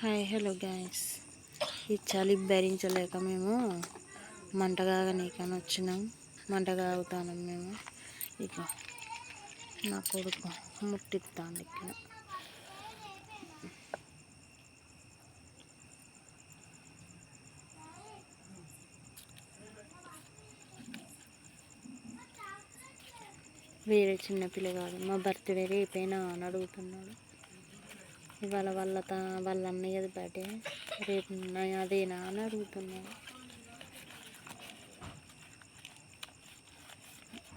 Hi hello guys. ఈ చలి భరించలేక మేము మంట కాగనీకని వచ్చినాం. మంట కాగుతాను మేము. ఇక నా కొడుకు ముట్టిస్తాను ఇక్కడ. వేరే చిన్న పిల్లగాడు మా బర్త్డే రేపైనా అని అడుగుతున్నాడు. ఇవాళ వాళ్ళ తా వాళ్ళ అన్నయ్యది బర్త్డే రేపు నా- అదేనా అని అడుగుతున్నాడు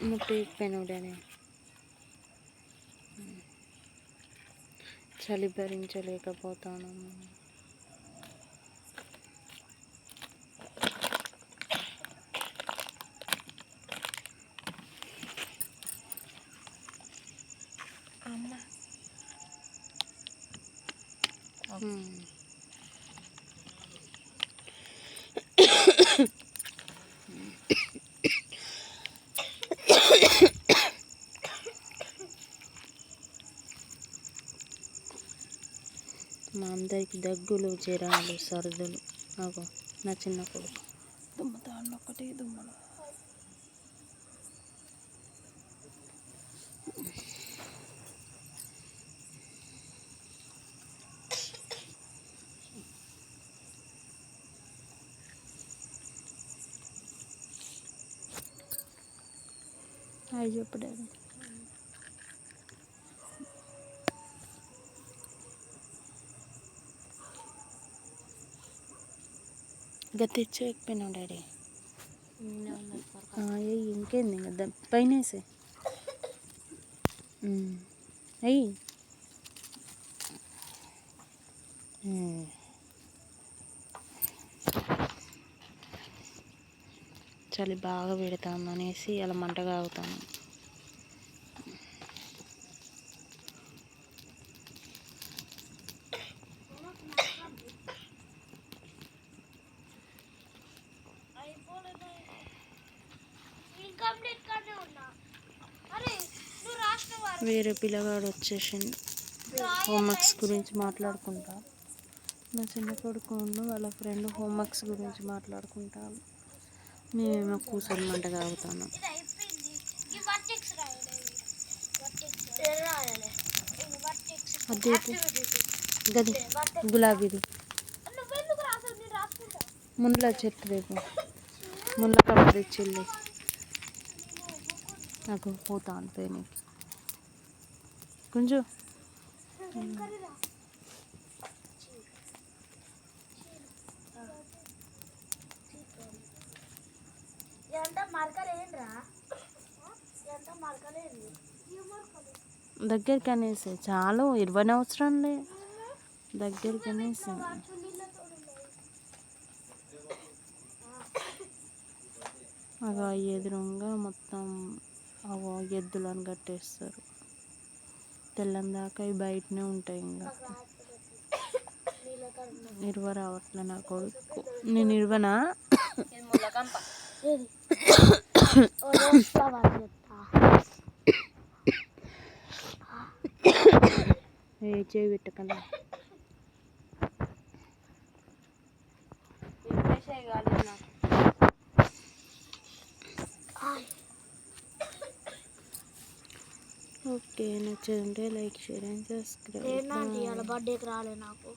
ముట్టి పెనుడని చలి భరించలేకపోతాను. మా అందరికి దగ్గులు జ్వరాలు సర్దులు. నాకు నా చిన్న కొడుకు. దుమ్మతాడు ఒకటి దుమ్మలు. అవి చెప్పు డాడీ ఇక తెచ్చకపోయినావు డాడీ ఆ, ఏయ్ ఇంకేంది ఇంకా ద- పైన వేసే అయ్యి చలి బాగా పెడతాం అనేసి అలా మంటగా అవుతాము వేరే పిల్లగాడు వచ్చేసింది హోంవర్క్స్ గురించి మాట్లాడుకుంటా. నా చిన్న కొడుకు వాళ్ళ ఫ్రెండ్ హోంవర్క్స్ గురించి మాట్లాడుకుంటాను మేమేమో కూర్చొని మంట వర్టెక్స్ అదే గది. గులాబీది ముళ్ళ చెట్టు రేపు. ముళ్ళ కట్ట తెచ్చిల్లి నాకు పోతా అంతే కొంచెం దగ్గరికి అనేసి చాలు ఇరవై అవసరం లే దగ్గరికి అనేసి అగో ఎదురుగా మొత్తం అగో ఎద్దులను కట్టేస్తారు. తెల్లం దాకా అవి బయటనే ఉంటాయి ఇంకా. ఇరవ రావట్లే నా కొడుకు. నేను ఇరవనా? చేయి పెట్టకన్నా. ఓకే నచ్చదంటే లైక్ షేర్ అండ్ సబ్స్క్రైబ్. ఇవాళ బర్త్డేకి రాలే నాకు.